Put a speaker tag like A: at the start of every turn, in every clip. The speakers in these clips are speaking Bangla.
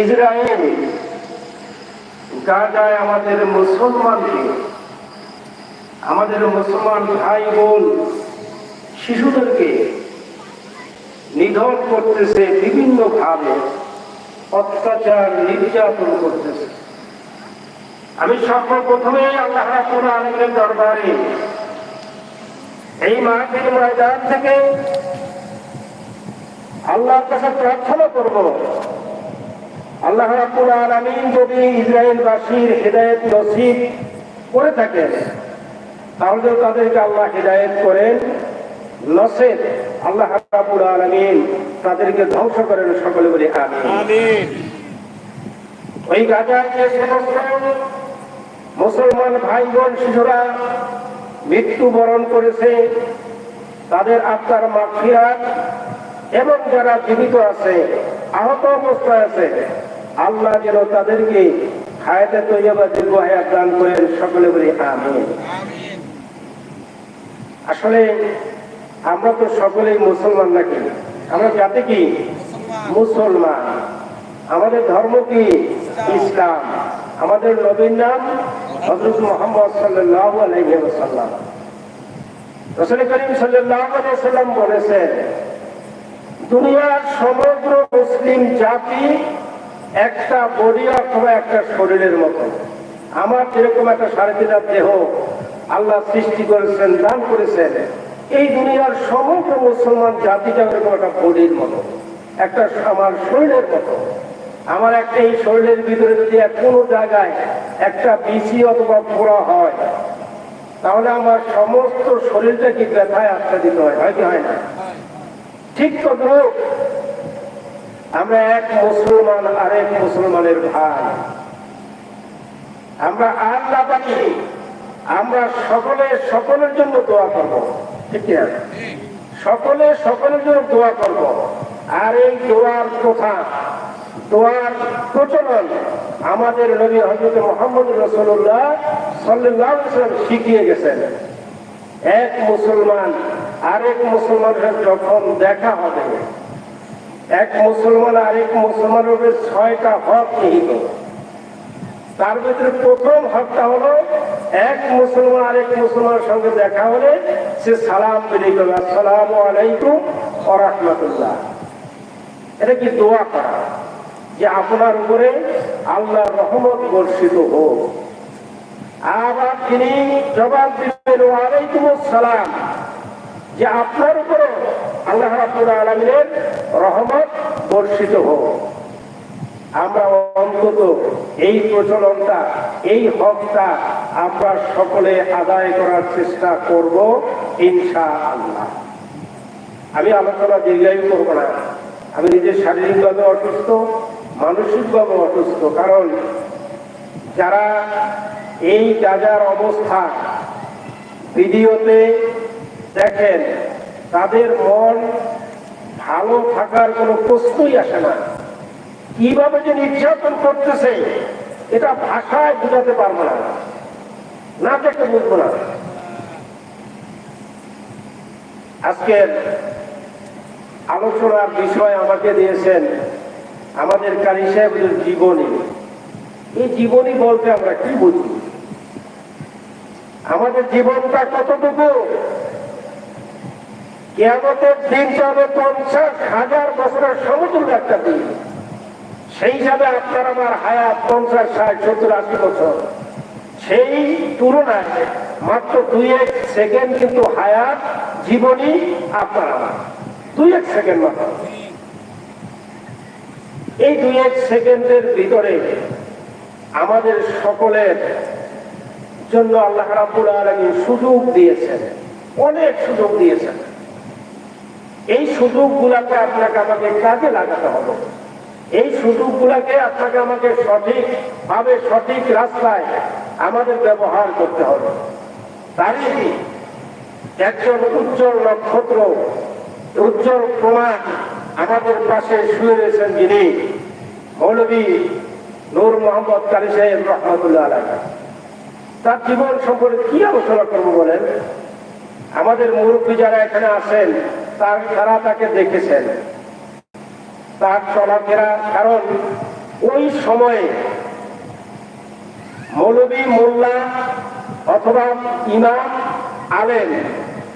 A: ইসরায়েল, গাজায় আমাদের মুসলমানকে আমাদের মুসলমান ভাই বোন, শিশুদেরকে নিধন করতেছে বিভিন্ন ভাবে, অত্যাচার, নির্যাতন করতেছে। আমি সর্বপ্রথমে আল্লাহ দরবারে এই মাহফিল ময়দান থেকে আল্লাহর কাছে প্রার্থনা করব। আল্লাহ রাব্বুল আলামিন যদি ইসরায়েলবাসীর হেদায়েত নসিব করে থাকেন তাহলে তাদেরকে আল্লাহ হেদায়েত করেন। নসেদ আল্লাহ রাব্বুল আলামিন তাদেরকে ধ্বংস করেন সকলে বলে আমিন। ওই গাজার যে সমস্ত মুসলমান ভাই বোন শিশুরা মৃত্যুবরণ করেছে তাদের আত্মার মাফিয়াত এবং যারা জীবিত আছে, আহত অবস্থায় আছে, আল্লাহ যেন তাদেরকে হায়াতে তৈবা দীর্ঘ হায়াত দান করেন, সকলে বলি আমিন। আসলে আমরা তো সকলেই মুসলমান নাকি? আমরা জাতি কি? মুসলমান। আমাদের ধর্ম কি? ইসলাম। আমাদের নবীর নাম হজরত মোহাম্মদ সাল্লাহ আলহিহাল্লাম রসুল করিম সাল্লাহ সাল্লাম বলেছেন দুনিয়ার সমগ্র মুসলিম জাতি একটা বডি অথবা একটা শরীরের মতো। আমার যেরকম একটা সাড়ে দেহ আল্লাহ সৃষ্টি করেছেন, দান করেছেন, এই দুনিয়ার সমগ্র মুসলমান জাতিটা এরকম একটা বডির মতো, একটা আমার শরীরের মতো। আমার একটা এই শরীরের ভিতরে যদি কোনো জায়গায় একটা বিচি অথবা পোড়া হয়, তাহলে আমার সমস্ত শরীরটা কি ব্যথায় আচ্ছাদিত হয় হয় কি হয় না? ঠিক তদ্রুপ আমরা এক মুসলমান, আরেক মুসলমানের ভাই। আমরা আর না পারি আমরা সকলে সকলের জন্য দোয়া করব। ঠিক না সকলে সকলের জন্য দোয়া করব। আর এই দোয়ার কথা, দোয়ার প্রচলন আমাদের নবী হজরত মোহাম্মদ রসুল্লাহ সাল্লাহ শিখিয়ে গেছেন। এক মুসলমান আরেক মুসলমানের যখন দেখা হবে। এক মুসলমান আরেক মুসলমানের উপরে ছয়টা হক নিহিত। তার ভিতরে প্রথম হকটা হলো, এক মুসলমান আরেক মুসলমানের সঙ্গে দেখা হলে সে সালাম বিলি করবে। আসসালাম আলাইকুম ওরহমতুল্লাহ এটা কি দোয়া করা? যে আপনার উপরে আল্লাহ রহমত বর্ষিত হোক। আবার তিনি জবাব দিবেন ওয়ালাইকুম সালাম যে আপনার উপরে আল্লাহ আলামিনের রহমত বর্ষিত হোক। আমরা অন্তত এই প্রচলনটা, এই হকটা আমরা সকলে আদায় করার চেষ্টা করব ইনশা আল্লাহ আমি আলোচনা দীর্ঘায়ু করব না। আমি নিজে শারীরিকভাবে অসুস্থ, মানসিকভাবে অসুস্থ, কারণ যারা এই গাজার অবস্থা, ভিডিওতে দেখেন, তাদের মন ভালো থাকার কোনো প্রশ্নই আসে না। কীভাবে যে নির্যাতন করতেছে, এটা ভাষায় বোঝাতে পারব না। না দেখে বুঝব না। আজকের আলোচনার বিষয় আমাকে দিয়েছেন আমাদের কারি সাহেবের জীবনী। এই জীবনী বলতে আমরা কি বুঝি? আমাদের জীবনটা কতটুকু কেয়ামতের দিনটা হবে পঞ্চাশ হাজার বছরের সমতুল্য একটা দিন সেই হিসাবে আপনার আমার হায়াত পঞ্চাশ, ষাট, সত্তর, আশি বছর। সেই তুলনায় মাত্র দুই এক সেকেন্ড কিন্তু হায়াত আপনার আমার। দুই এক সেকেন্ড মাত্র। এই দুই এক সেকেন্ডের ভিতরে আমাদের সকলের জন্য আল্লাহ রাব্বুল আলামিন সুযোগ দিয়েছেন, অনেক সুযোগ দিয়েছেন। এই সুযোগগুলাকে আপনাকে আমাকে কাজে লাগাতে হবে। এই সুযোগগুলাকে আপনাকে আমাকে সঠিক ভাবে সঠিক রাস্তায় আমাদের ব্যবহার করতে হবে। তারই একজন উজ্জ্বল নক্ষত্র, উজ্জ্বল প্রমাণ আমাদের পাশে শুয়ে রয়েছেন যিনি মৌলবী নূর মোহাম্মদ কালী সাহেব রহমতুল্লাহ তার জীবন সম্পর্কে কি আলোচনা করব বলেন? আমাদের মুরব্বী যারা এখানে আছেন তার তারা তাকে দেখেছেন। তার চলাফেরা কারণ ওই সময়ে মৌলবী মোল্লা অথবা ইমাম আলেন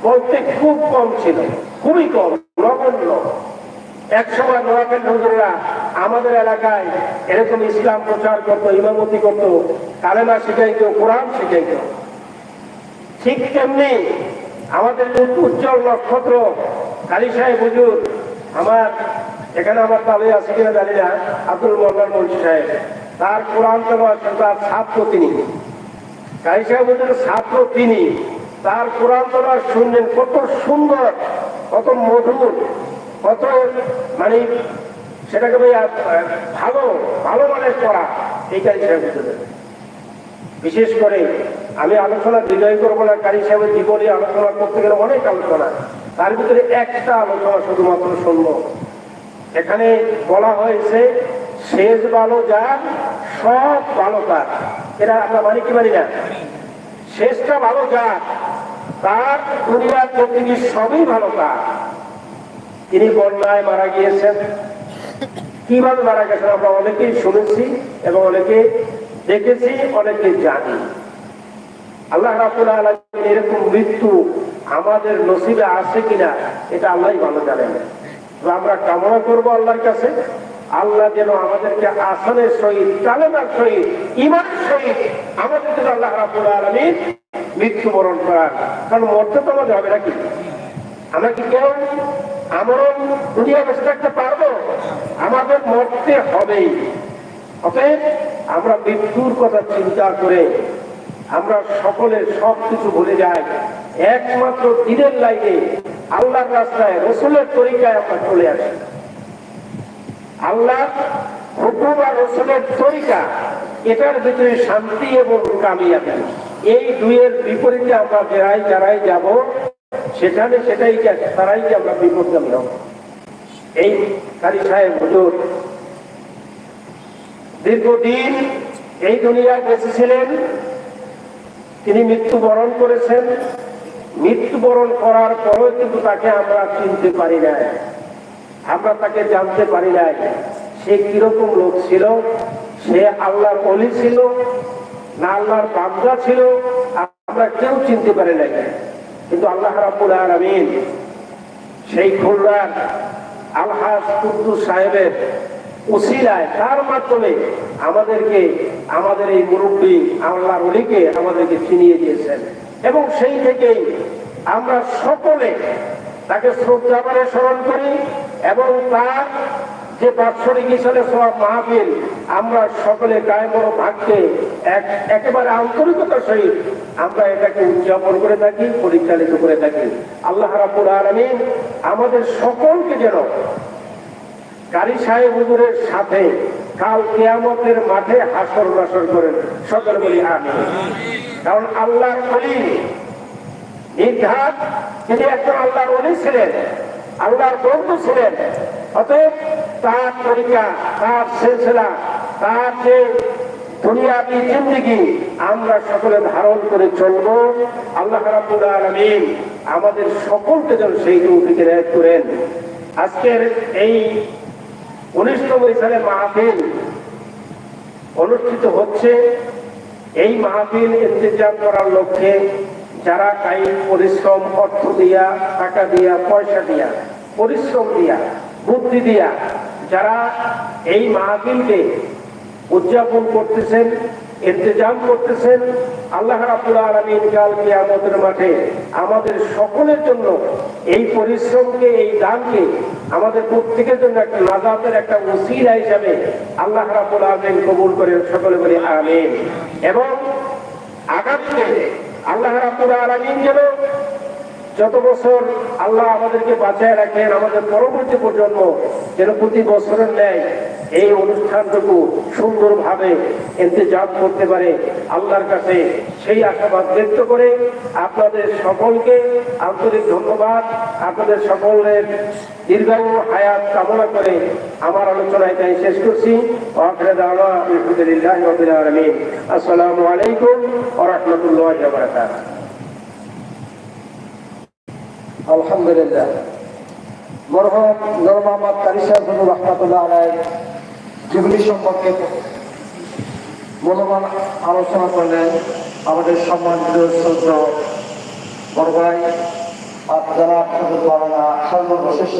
A: বলতে খুব কম ছিল, খুবই কম, নগণ্য। এক সময় নোয়াখাল হুজুররা আমাদের এলাকায় এরকম ইসলাম প্রচার করতো, ইমামতি করতো, কালেমা শিখাইতো, কোরআন শিখাইতো। ঠিক তেমনি আমাদের উজ্জ্বল নক্ষত্র কালী সাহেব, হুজুর, আমার, এখানে আমার তালে আছে কিনা জানি না, আব্দুল মোহাম্মদ মুন্সি সাহেব। তার কোরআন তার ছাত্র তিনি। কালী সাহেব হুজুরের ছাত্র তিনি। তার কোরআন তেলাওয়াত শুনলেন, কত সুন্দর, কত মধুর, কত মানে সেটাকে ভাই ভালো ভালো মানের পড়া। এই কালী সাহেব হুজুরের বিশেষ করে আমি আলোচনা বিজয় করব না কারি সাহেবের জীবনে আলোচনা করতে গেলে অনেক আলোচনা। তার ভিতরে একটা আলোচনা শুধুমাত্র শুনব এখানে বলা হয়েছে, শেষ ভালো যার, সব ভালো তার। এটা আমরা মানি কি মানি না? শেষটা ভালো যার, তার দুনিয়ার পৃথিবী সবই ভালো তার। তিনি বন্যায় মারা গিয়েছেন। কীভাবে মারা গেছেন আমরা অনেকেই শুনেছি এবং অনেকে দেখেছি, অনেকে জানি। আল্লাহ রাবুল আলমিন এরকম মৃত্যু আমাদের নসিবে আছে কিনা, এটা আল্লাহ ভালো জানেন। আমরা কামনা করব আল্লাহর কাছে, আল্লাহ যেন আমাদেরকে আসানের সহিত, কালেমার সহিত ইমানের সহিত আমাদের জন্য আল্লাহ রাবুল আলমিন মৃত্যুবরণ করার। কারণ মরতে তো আমাদের হবে নাকি? আমরা কি কেউ? আমরণ দুনিয়া বেঁচে থাকতে পারব? আমাদের মরতে হবেই। অতএব আমরা মৃত্যুর কথা চিন্তা করে আমরা সকলে সব কিছু ভুলে যাই। একমাত্র দিনের লাইনে আল্লাহর রাস্তায়, রসুলের তরিকায় আমরা চলে আসি। আল্লাহ হুকুম আর রসুলের তরিকা, এটার ভিতরে শান্তি এবং কামিয়াবি। এই দুইয়ের বিপরীতে আমরা যারাই যারাই যাব, সেখানে সেটাই তারাই যে আমরা বিপদগামী হব এই কারি সাহেব, হুজুর, দীর্ঘদিন এই দুনিয়ায় বেঁচেছিলেন তিনি মৃত্যুবরণ করেছেন। মৃত্যুবরণ করার পরেও কিন্তু তাকে আমরা চিনতে পারি নাই। আমরা তাকে জানতে পারি নাই সে কীরকম লোক ছিল। সে আল্লাহর অলি ছিল, না আল্লাহর বান্দা ছিল, আমরা কেউ চিনতে পারি নাই। কিন্তু আল্লাহ রাবুল আলমিন সেই খুলনার আলহাজ কুদ্দুস সাহেবের উসিলায়, তার মাধ্যমে আমাদেরকে, আমাদের এই মুরব্বী আল্লাহর অলিকে আমাদেরকে চিনিয়ে দিয়েছেন। এবং সেই থেকেই আমরা সকলে তাকে শ্রদ্ধা করে স্মরণ করি এবং তার যে বাৎসরিক হিসাবে সব মাহফিল, আমরা সকলে গায়ে বড় ভাগকে এক- একেবারে আন্তরিকতার সহিত আমরা এটাকে উদযাপন করে থাকি, পরিচালিত করে থাকি। আল্লাহ রাবুল আলমিন আমাদের সকলকে যেন কারি সাহেব হুজুরের সাথে কাল কেয়ামতের মাঠে হাসর নাসর করেন সকল বলি আমি কারণ আল্লাহর অলি নির্ঘাত তিনি একজন আল্লাহর অলি ছিলেন, আল্লাহর বন্ধু ছিলেন। অতএব তার তরিকা, তার সিলসিলা, তার যে দুনিয়াবি জিন্দিগি আমরা সকলে ধারণ করে চলবো। আল্লাহ রাব্বুল আলামিন আমাদের সকলকে যেন সেই তৌফিকে রেয়াত করেন। আজকের এই উনিশতম সালে মাহফিল অনুষ্ঠিত হচ্ছে এই মাহফিল ইন্তজাম করার লক্ষ্যে যারা টাইম পরিশ্রম, অর্থ দিয়া, টাকা দিয়া, পয়সা দিয়া, পরিশ্রম দিয়া, বুদ্ধি দিয়া যারা এই মাহফিলকে উদযাপন করতেছেন ইন্তজাম করতেছেন আল্লাহ কাল মাঠে। আমাদের সকলের জন্য এই পরিশ্রমকে, এই দানকে আমাদের প্রত্যেকের জন্য একটা নাজাতের একটা উসিলা হিসাবে আল্লাহ রাবুল আলমিন কবুল করে সকলে বলি আমিন। এবং আগামীতে আল্লাহ রাবুল আলমিন যেন যত বছর আল্লাহ আমাদেরকে বাঁচায় রাখেন, আমাদের পরবর্তী প্রজন্ম যেন প্রতি বছরের ন্যায় এই অনুষ্ঠানটুকু সুন্দরভাবে ইন্তজাম করতে পারে। আল্লাহর কাছে সেই আশাবাদ ব্যক্ত করে আপনাদের সকলকে আন্তরিক ধন্যবাদ। আপনাদের সকলের দীর্ঘায়ু হায়াত কামনা করে আমার আলোচনা এটাই শেষ করছি। আসসালামু আলাইকুম ওয়া রাহমাতুল্লাহি ওয়া বারাকাতুহু।
B: আলহামদুলিল্লাহ। মরহম নর মোহাম্মদ কারিসা সাহেব রহমাতুল্লাহ আলাই যেগুলি সম্পর্কে মূল্যবান আলোচনা করলেন আমাদের সম্মানিত শ্রদ্ধ বড় ভাই আর আপনাদের পালনা হারুন বশিষ্ঠ